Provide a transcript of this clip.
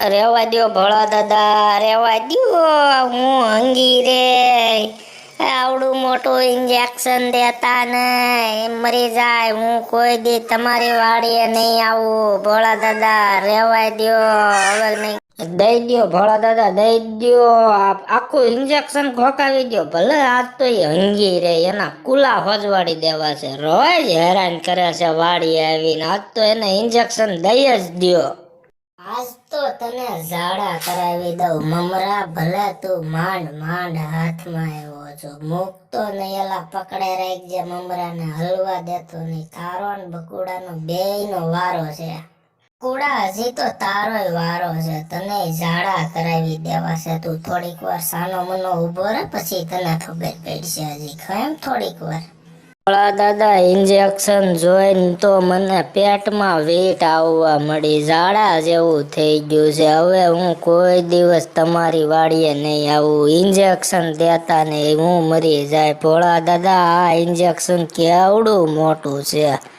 રેવા દ્યો ભોળા દાદા, રેવા દ્યો, હું હંગી રે. આવડું મોટું ઇન્જેક્શન દેતા નહીં મરી જાય, હું કોઈ દી તમારી વાડીએ નહીં આવું. ભોળા દાદા, રેવા દ્યો, હવે નહીં. દઈ દ્યો, ભોળા દાદા, દઈ આ આખું ઇન્જેક્શન ખોકાવી દ્યો. ભલે આજ તો એ હંગી રે, એના કુલા હોજવાડી દેવા છે. રોજ હેરાન કરે છે વાડી આવીને. આજ તો એને ઇન્જેક્શન દઈ જ દ્યો. આજ તો તને ઝાડા કરાવી દઉં. મમરા ભલે તું માંડ માંડ હાથમાં આવ્યો છો. મૂકતો નહીં એલા પકડે રાખજે, મમરાને હલવા દેતો નહીં. તારો ને બકુડાનો બેયનો વારો છે. કુડા હજી તો તારોય વારો છે. તને ઝાડા કરાવી દેવા છે. તું થોડીક વાર સાનો મનો ઊભો રહે, પછી તને ખબર પડશે હજી. કેમ થોડીક વાર? ભોળા દાદા ઇન્જેક્શન જોઈને તો મને પેટમાં વેટ આવવા મળી. ઝાડા જેવું થઈ ગયું છે. હવે હું કોઈ દિવસ તમારી વાડીએ નહીં આવું. ઇન્જેક્શન દેતા નહીં. હું મરી જાય. ભોળા દાદા આ ઇન્જેક્શન કેવડું મોટું છે?